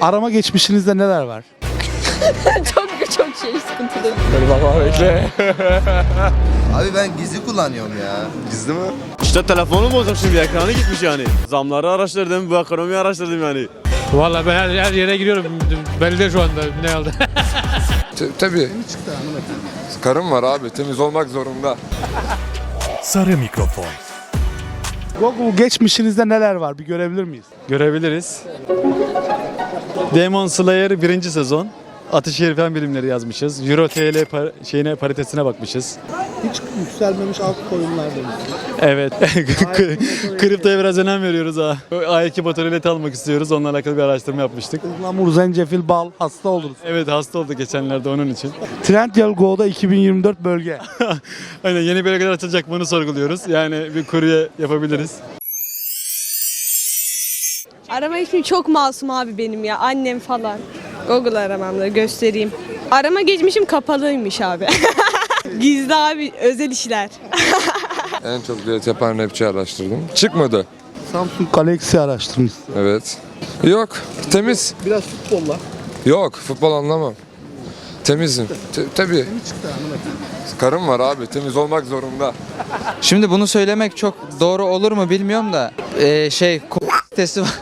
Arama geçmişinizde neler var? çok çok şey sıkıntılı. Abi ben gizli kullanıyorum ya. Gizli mi? İşte telefonu bozdum şimdi ekranı gitmiş yani. Zamları araştırdım, bu ekonomiyi araştırdım yani. Valla ben her, her yere giriyorum. Belli de şu anda ne aldı. Tabii. Karım var abi temiz olmak zorunda. Sarı mikrofon. Google geçmişinizde neler var bir görebilir miyiz? Görebiliriz. Demon Slayer birinci sezon. Atışehir Fen bilimleri yazmışız. Euro TL par- şeyine paritesine bakmışız. Hiç yükselmemiş alt koyunlar Evet. Kriptoya biraz önem veriyoruz ha. A2 motoroleti almak istiyoruz. Onunla alakalı bir araştırma yapmıştık. Ihlamur, zencefil, bal hasta oldunuz. Evet hasta oldu geçenlerde onun için. Trendyol Go'da 2024 bölge. Aynen yeni bölgeler açılacak bunu sorguluyoruz. Yani bir kurye yapabiliriz. Arama ismi çok masum abi benim ya. Annem falan. Google aramamları göstereyim. Arama geçmişim kapalıymış abi. Gizli abi özel işler. En çok düet yapan rapçi araştırdım. Çıkmadı. Samsung Galaxy araştırmış. Evet. Yok. Temiz. Biraz futbolla. Yok. Futbol anlamam. Temizim. Te- tabii. Karım var abi temiz olmak zorunda. Şimdi bunu söylemek çok doğru olur mu bilmiyorum da eee, şey testi var.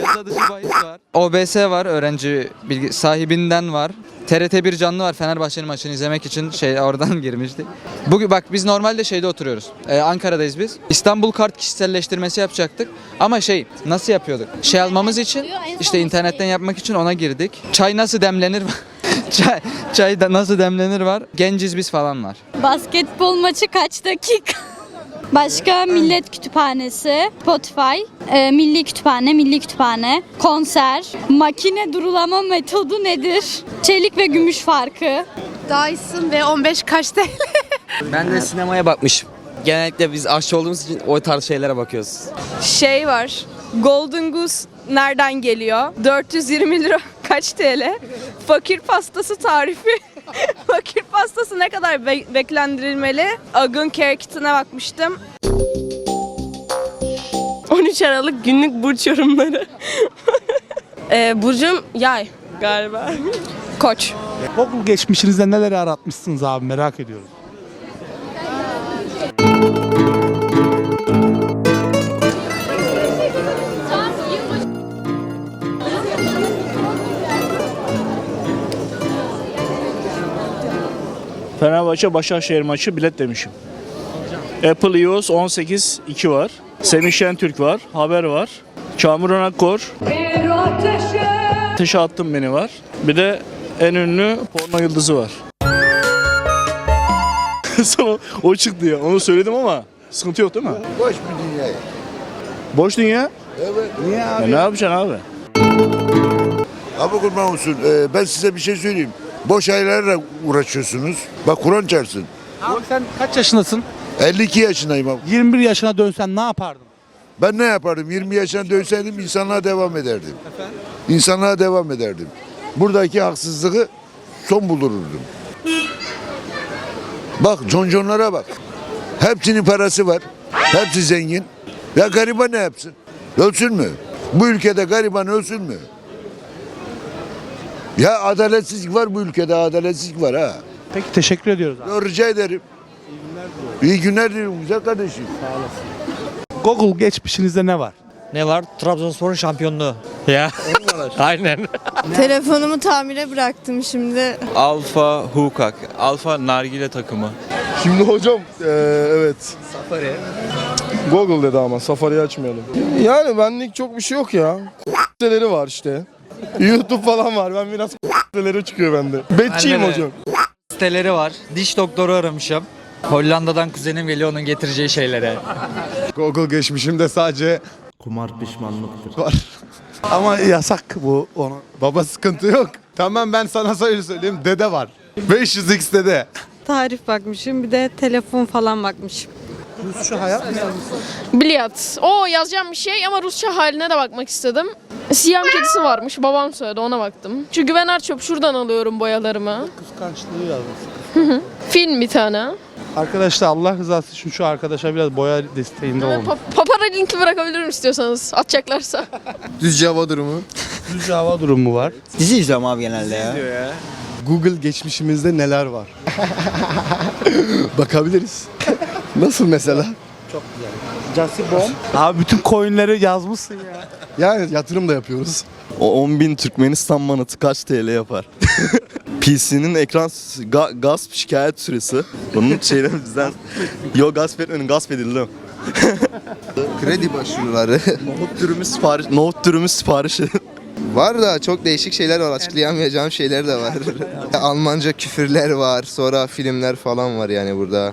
Yasa dışı bahis var. OBS var öğrenci bilgi sahibinden var. TRT1 canlı var Fenerbahçe'nin maçını izlemek için şey oradan girmişti. Bugün bak biz normalde şeyde oturuyoruz. Ee, Ankara'dayız biz. İstanbul kart kişiselleştirmesi yapacaktık. Ama şey nasıl yapıyorduk? Şey almamız için işte internetten yapmak için ona girdik. Çay nasıl demlenir? çay, çay da nasıl demlenir var. Genciz biz falan var. Basketbol maçı kaç dakika? Başka Millet Kütüphanesi, Spotify, e, Milli Kütüphane, Milli Kütüphane, konser, makine durulama metodu nedir? Çelik ve gümüş farkı. Dyson ve 15 kaç TL? Ben de sinemaya bakmışım. Genellikle biz aşçı olduğumuz için o tarz şeylere bakıyoruz. Şey var. Golden Goose nereden geliyor? 420 lira kaç TL? Fakir pastası tarifi. Fakir pastası ne kadar be- beklendirilmeli? Agın Care Kit'ine bakmıştım. 13 Aralık günlük burç yorumları. ee, burcum yay galiba. Koç. Google geçmişinizde neleri aratmışsınız abi merak ediyorum. Fenerbahçe Başakşehir maçı bilet demişim. Apple iOS 18 2 var. Semih Şentürk var. Haber var. Kamuran Akkor. Ateşe attım beni var. Bir de en ünlü porno yıldızı var. Sonra o çıktı ya. Onu söyledim ama sıkıntı yok değil mi? Boş bir dünya. Boş dünya. Evet. Niye Ya ne yapacaksın abi? Abi kurban olsun. Ee, ben size bir şey söyleyeyim. Boş aylarla uğraşıyorsunuz. Bak Kur'an çarpsın. Abi sen kaç yaşındasın? 52 yaşındayım abi. 21 yaşına dönsen ne yapardın? Ben ne yapardım? 20 yaşına dönseydim insanlığa devam ederdim. İnsanlığa devam ederdim. Buradaki haksızlığı son bulururdum. Bak conconlara bak. Hepsinin parası var. Hepsi zengin. Ya gariban ne yapsın? Ölsün mü? Bu ülkede gariban ölsün mü? Ya adaletsizlik var bu ülkede adaletsizlik var ha. Peki teşekkür ediyoruz abi. Ya rica ederim. İyi günler diliyorum güzel kardeşim. Google geçmişinizde ne var? Ne var? Trabzonspor'un şampiyonluğu. ya. Aynen. Telefonumu tamire bıraktım şimdi. Alfa Hukak. Alfa Nargile takımı. Şimdi hocam evet. Safari. Google dedi ama Safari'yi açmayalım. Yani benlik çok bir şey yok ya. siteleri var işte. YouTube falan var. Ben biraz siteleri çıkıyor bende. Betçiyim Bende de. hocam. Siteleri var. Diş doktoru aramışım. Hollanda'dan kuzenim geliyor onun getireceği şeylere. Google geçmişimde sadece Kumar pişmanlıktır. var. Ama yasak bu onu. Baba sıkıntı yok. Tamam ben sana söyle söyleyeyim. Dede var. 500x dede. Tarif bakmışım bir de telefon falan bakmışım. Rusça hayat mı yazmışsın? Bilyat. O yazacağım bir şey ama Rusça haline de bakmak istedim. Siyam kedisi varmış. Babam söyledi ona baktım. Şu güvener çöp şuradan alıyorum boyalarımı. Kıskançlığı yazmışsın. Film bir tane. Arkadaşlar Allah rızası için şu arkadaşa biraz boya desteğinde olun. Pa- papara linki bırakabilirim istiyorsanız atacaklarsa. Düzce hava durumu. Düzce hava durumu var. Dizi izliyorum abi genelde ya. Google geçmişimizde neler var? Bakabiliriz. Nasıl mesela? Abi bütün coinleri yazmışsın ya. Yani yatırım da yapıyoruz. O 10 bin Türkmenistan manatı kaç TL yapar? PC'nin ekran ga- gasp şikayet süresi. Bunun şeyden bizden... Yo gasp etmedim, gasp edildim. Kredi başvuruları. Nohut dürümü sipariş, nohut dürümü siparişi. var da çok değişik şeyler var. Açıklayamayacağım şeyler de var. Almanca küfürler var. Sonra filmler falan var yani burada.